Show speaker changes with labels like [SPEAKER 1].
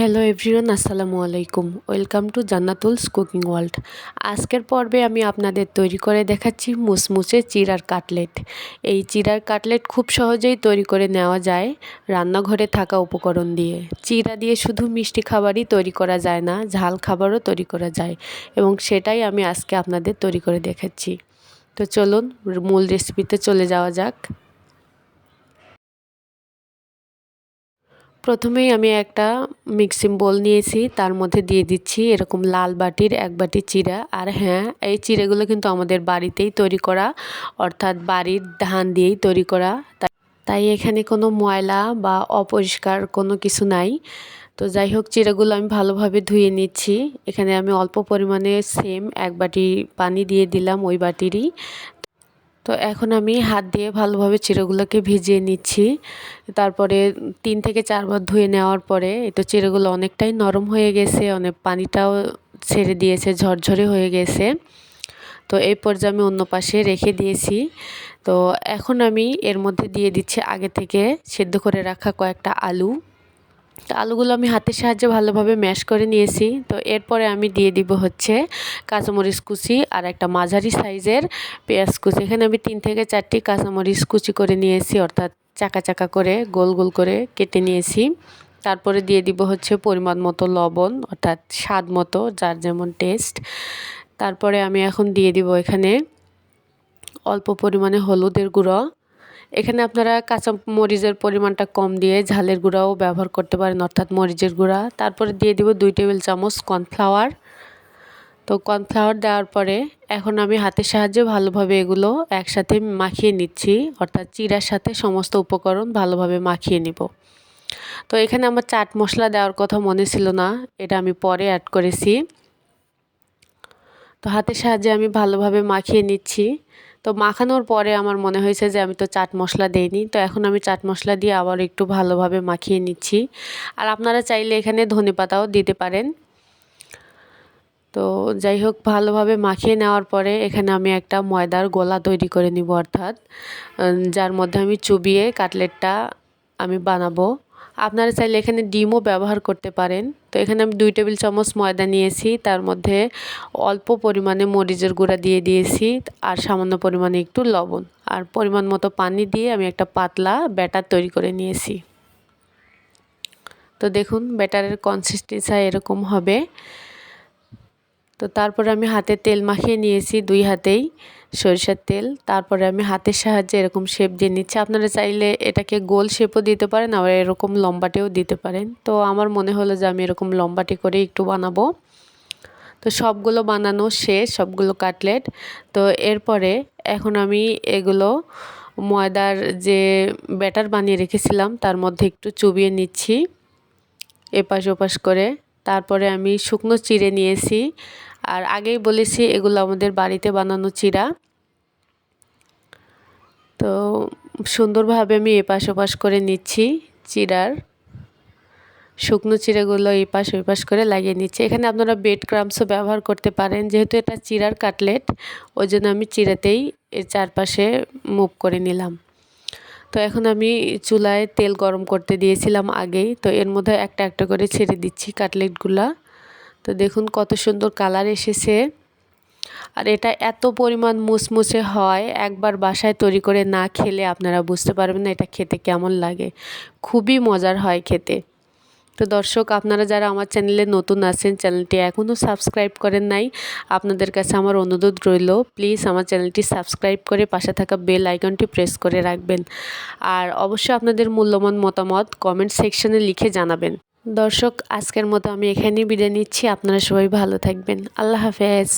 [SPEAKER 1] Hello everyone আসসালামু আলাইকুম। Welcome to Jannatul's cooking world আজকের পর্বে আমি আপনাদের তৈরি করে দেখাচ্ছি মুসমুসে চিরার কাটলেট। এই চিরার কাটলেট খুব সহজেই তৈরি করে নেওয়া যায় রান্নাঘরে থাকা উপকরণ দিয়ে। চিরা দিয়ে শুধু মিষ্টি খাবারই তৈরি করা যায় না, ঝাল খাবারও তৈরি করা যায়। এবং সেটাই আমি আজকে আপনাদের তৈরি করে দেখাচ্ছি। তো চলুন, মূল রেসিপিতে চলে যাওয়া যাক। প্রথমেই আমি একটা মিক্সিং বোল নিয়েছি, তার মধ্যে দিয়ে দিচ্ছি এরকম লাল বাটির এক বাটি চিরা। আর হ্যাঁ এই চিড়েগুলো কিন্তু আমাদের বাড়িতেই তৈরি করা, অর্থাৎ বাড়ির ধান দিয়েই তৈরি করা। তাই এখানে কোনো ময়লা বা অপরিষ্কার কোনো কিছু নাই। তো যাই হোক, চিরাগুলো আমি ভালোভাবে ধুয়ে নিচ্ছি। এখানে আমি অল্প পরিমাণে সেম এক বাটি পানি দিয়ে দিলাম ওই বাটিরই। তো এখন আমি হাত দিয়ে ভালোভাবে চিড়েগুলোকে ভিজিয়ে নিচ্ছি। তারপরে তিন থেকে চারবার ধুয়ে নেওয়ার পরে তো চিড়েগুলো অনেকটাই নরম হয়ে গেছে, অনেক পানিটাও ছেড়ে দিয়েছে, ঝরঝরে হয়ে গেছে। তো এই পর্যায়ে আমি অন্য পাশে রেখে দিয়েছি। তো এখন আমি এর মধ্যে দিয়ে দিচ্ছি আগে থেকে সেদ্ধ করে রাখা কয়েকটা আলু। তো আলুগুলো আমি হাতের সাহায্যে ভালোভাবে ম্যাশ করে নিয়েছি। তো এরপরে আমি দিয়ে দিব হচ্ছে কাঁচামরিচ কুচি আর একটা মাঝারি সাইজের পেঁয়াজ কুচি। এখানে আমি তিন থেকে চারটি কাঁচামরিচ কুচি করে নিয়েছি, অর্থাৎ চাকা চাকা করে, গোল গোল করে কেটে নিয়েছি। তারপরে দিয়ে দিব হচ্ছে পরিমাণ মতো লবণ, অর্থাৎ স্বাদ মতো, যার যেমন টেস্ট। তারপরে আমি এখন দিয়ে দিব এখানে অল্প পরিমাণে হলুদের গুঁড়ো। এখানে আপনারা কাঁচা মরিচের পরিমাণটা কম দিয়ে ঝালের গুঁড়াও ব্যবহার করতে পারেন, অর্থাৎ মরিচের গুঁড়া। তারপরে দিয়ে দিব দুই টেবিল চামচ কর্নফ্লাওয়ার। তো কর্নফ্লাওয়ার দেওয়ার পরে এখন আমি হাতের সাহায্যে ভালোভাবে এগুলো একসাথে মাখিয়ে নিচ্ছি, অর্থাৎ চিরার সাথে সমস্ত উপকরণ ভালোভাবে মাখিয়ে নিব। তো এখানে আমার চাট মশলা দেওয়ার কথা মনে ছিল না, এটা আমি পরে অ্যাড করেছি। তো হাতের সাহায্যে আমি ভালোভাবে মাখিয়ে নিচ্ছি। তো মাখানোর পরে আমার মনে হয়েছে যে আমি তো চাট মশলা দেইনি, তো এখন আমি চাট মশলা দিয়ে আবার একটু ভালোভাবে মাখিয়ে নিচ্ছি। আর আপনারা চাইলে এখানে ধনে পাতাও দিতে পারেন। তো যাই হোক, ভালোভাবে মাখিয়ে নেওয়ার পরে এখানে আমি একটা ময়দার গোলা তৈরি করে নিব অর্থাৎ যার মধ্যে আমি চুবিয়ে কাটলেটটা আমি বানাবো। আপনারা চাইলে এখানে ডিমও ব্যবহার করতে পারেন। তো এখানে আমি দুই টেবিল চামচ ময়দা নিয়েছি, তার মধ্যে অল্প পরিমাণে মরিচের গুঁড়া দিয়ে দিয়েছি আর সামান্য পরিমাণে একটু লবণ। আর পরিমাণ মতো পানি দিয়ে আমি একটা পাতলা ব্যাটার তৈরি করে নিয়েছি। তো দেখুন, ব্যাটারের কনসিস্টেন্সি এরকম হবে। তো তারপরে আমি হাতে তেল মাখিয়ে নিয়েছি দুই হাতেই। সরিষার তেল, তারপরে আমি হাতের সাহায্যে এরকম শেপ দিয়ে নিচ্ছি। আপনারা চাইলে এটাকে গোল শেপও দিতে পারেন, আবার এরকম লম্বাটেও দিতে পারেন। তো আমার মনে হলো যে আমি এরকম লম্বাটি করে একটু বানাবো। তো সবগুলো বানানো শেষ, সবগুলো কাটলেট তো এরপরে এখন আমি এগুলো ময়দার যে ব্যাটার বানিয়ে রেখেছিলাম, তার মধ্যে একটু চুবিয়ে নিচ্ছি। এপাশ ওপাশ করে। তারপরে আমি শুকনো চিড়ে নিয়েছি। আর আগেই বলেছি, এগুলো আমাদের বাড়িতে বানানো চিরা তো সুন্দরভাবে আমি এপাশ ওপাশ করে নিচ্ছি চিরার শুকনো চিড়েগুলো এই পাশ ওই পাশ করে লাগিয়ে নিচ্ছি। এখানে আপনারা বেড ক্রামসও ব্যবহার করতে পারেন, যেহেতু এটা চিরার কাটলেট, ওই জন্য আমি চিরাতেই এর চারপাশে মুভ করে নিলাম। তো এখন আমি চুলায় তেল গরম করতে দিয়েছিলাম আগেই, তো এর মধ্যে একটা একটা করে ছেড়ে দিচ্ছি কাটলেটগুলা। তো দেখুন কত সুন্দর কালার এসেছে। আর এটা এত পরিমাণ মুসমুসে হয়, একবার বাসায় তৈরি করে না খেলে আপনারা বুঝতে পারবেন না এটা খেতে কেমন লাগে। খুবই মজার হয় খেতে। তো দর্শক, আপনারা যারা আমার চ্যানেলে নতুন আছেন, চ্যানেলটি এখনও সাবস্ক্রাইব করেন নাই, আপনাদের কাছে আমার অনুরোধ রইল, প্লিজ আমার চ্যানেলটি সাবস্ক্রাইব করে পাশে থাকা বেল আইকনটি প্রেস করে রাখবেন। আর অবশ্যই আপনাদের মূল্যবান মতামত কমেন্ট সেকশনে লিখে জানাবেন। দর্শক আজকের মতো আমি এখানেই বিদায় নিচ্ছি। আপনারা সবাই ভালো থাকবেন। আল্লাহ হাফেজ।